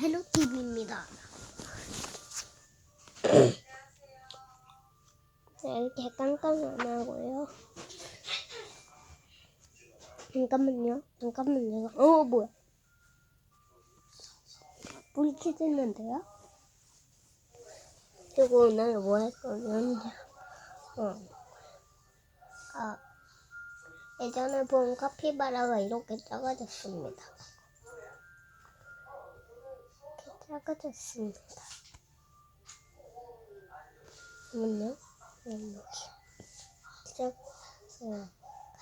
헬로TV입니다. 이렇게 깜깜 안 하고요. 잠깐만요. 잠깐만요. 어, 뭐야. 불이 켜졌는데요? 그리고 오늘 뭐 할 거냐면, 어. 아, 예전에 본 카피바라가 이렇게 작아졌습니다. 작아졌습니다. 잠깐만요. 이렇게. 작, 어,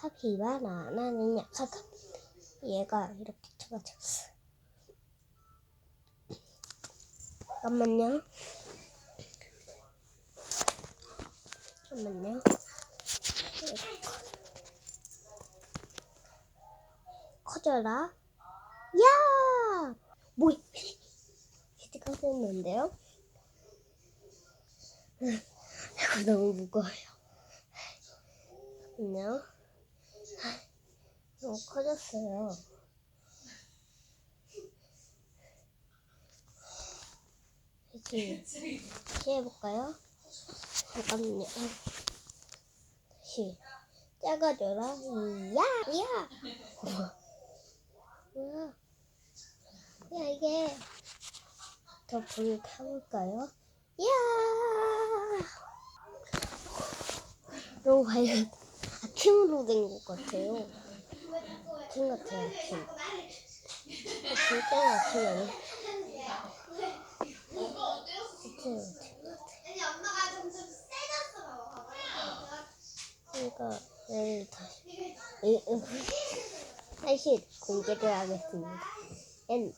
카피바라. 나는 약간. 얘가 이렇게 작아졌어. 잠깐만요. 잠깐만요. 커져라. 야! 뭐 커졌는데요? 이거 너무 무거워요. 잠깐만요. 너무 커졌어요. 다시 해볼까요? 잠깐만요. 다시 작아져라. 야, 야. 뭐야? 야 이게 더 불을 켜볼까요? 야. 너무 밝은 아침으로 된 것 같아요. 아침 같아요, 아침. 아, 진짜 아침 아니야? 아침, 아침. 아니 봐봐. 그러니까 내일 다시 다시 공개를 하겠습니다. N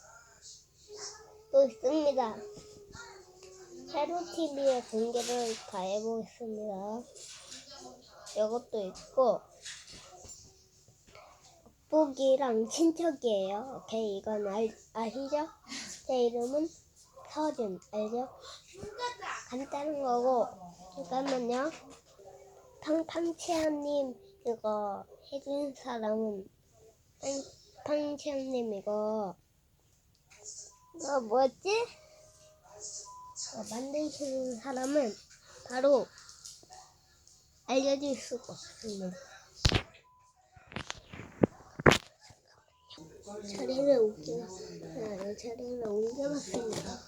또 있습니다. 세로 TV에 공개를 다 해보겠습니다. 이것도 있고 뽀기랑 친척이에요. 오케이 이건 알, 아시죠? 제 이름은 서준 알죠? 간단한 거고 잠깐만요. 팡팡치아님 이거 해준 사람은 팡팡치아님 이거 어 뭐였지? 어, 만드시는 사람은 바로 알려줄 수가 없습니다. 자리를 옮겨 네, 자리를 옮겨봤습니다.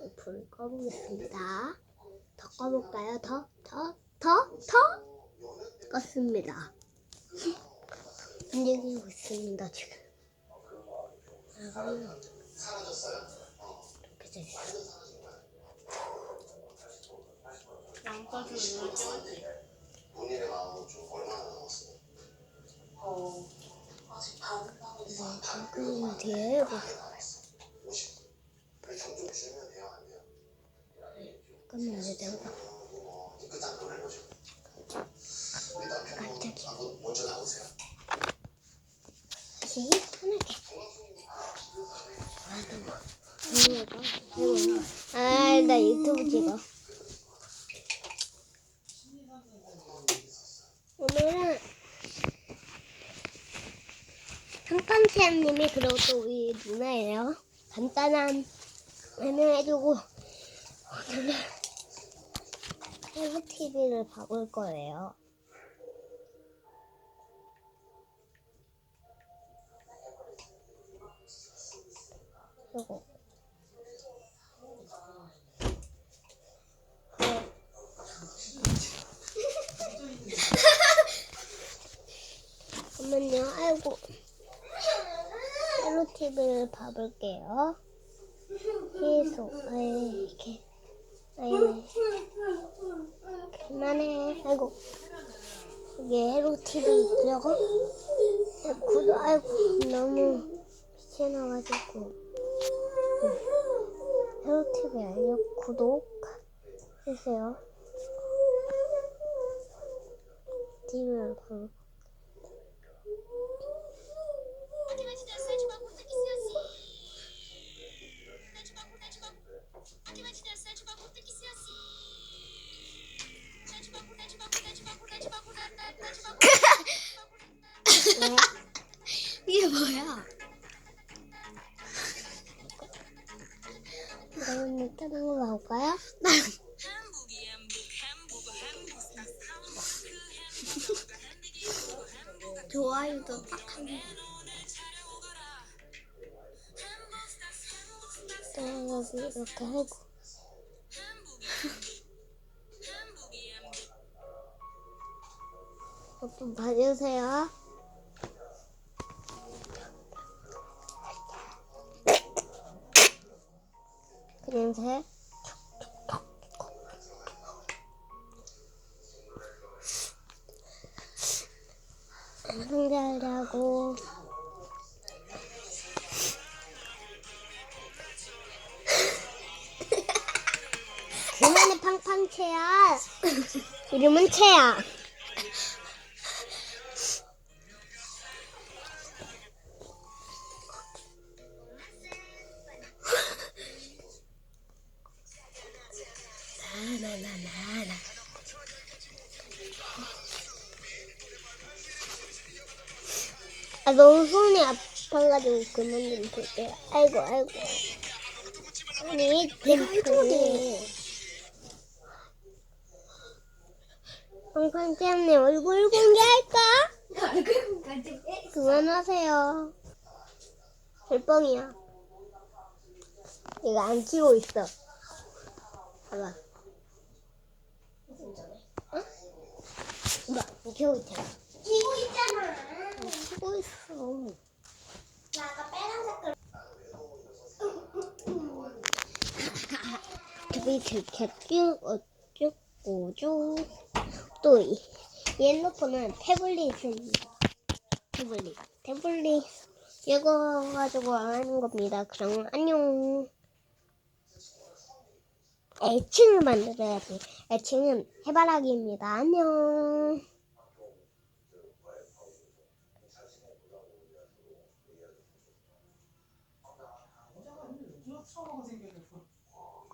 네, 불을 꺼보겠습니다. 더 꺼볼까요? 더, 더, 더, 더 껐습니다. 움직이고 있습니다 지금. 아, 이렇게 돼 있어. 본인의 마음은 좀 얼마나 남았어요? 네, 잠깐 뒤에 해보세요. 50. 그좀 좀 줄면 돼요, 안 돼요? 잠깐만요, 내가 아, 나 유튜브 찍어. 오늘은 한칸쌤님이 그리고 또 우리 누나예요. 간단한 설명해주고 오늘은 헬로 TV를 봐볼 거예요. 그리고 잠깐만요. 아이고. 헬로 TV를 봐볼게요. 계속, 아이, 이렇게. 아이, 그만해. 아이고. 이게 헬로 TV 있죠? 구독, 아이고, 너무 미쳐나가지고. 헬로 TV 알려 구독 해주세요. TV를 보고. 이게 뭐야? 간단한 거 나올까요? 좋아요도 딱한 개. 또 여기 이렇게 하고 한번 봐주세요. 그림새. 상자하고. 그만해 팡팡 채야. 이름은 채야 나나나나나 아 너무 손이 아파가지고 그만 좀 볼게요 아이고 아이고 아니 팡팡 때문에 얼굴 공개할까? 얼굴 공간지 그만하세요. 별뻥이야. 얘가 안 치고 있어. 봐봐. 봐, 안 치고 있잖아. 끼고 있잖아. 안 치고 있어. 나 아까 빨간 색깔. 저기 들켰죠? 어쩌고죠? 또, 이 핸드폰은 태블릿입니다. 태블릿. 태블릿. 이거 가지고 하는 겁니다. 그럼 안녕. 애칭을 만들어야지. 애칭은 해바라기입니다. 안녕.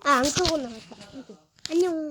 아, 안 끄고 나왔다. 안녕.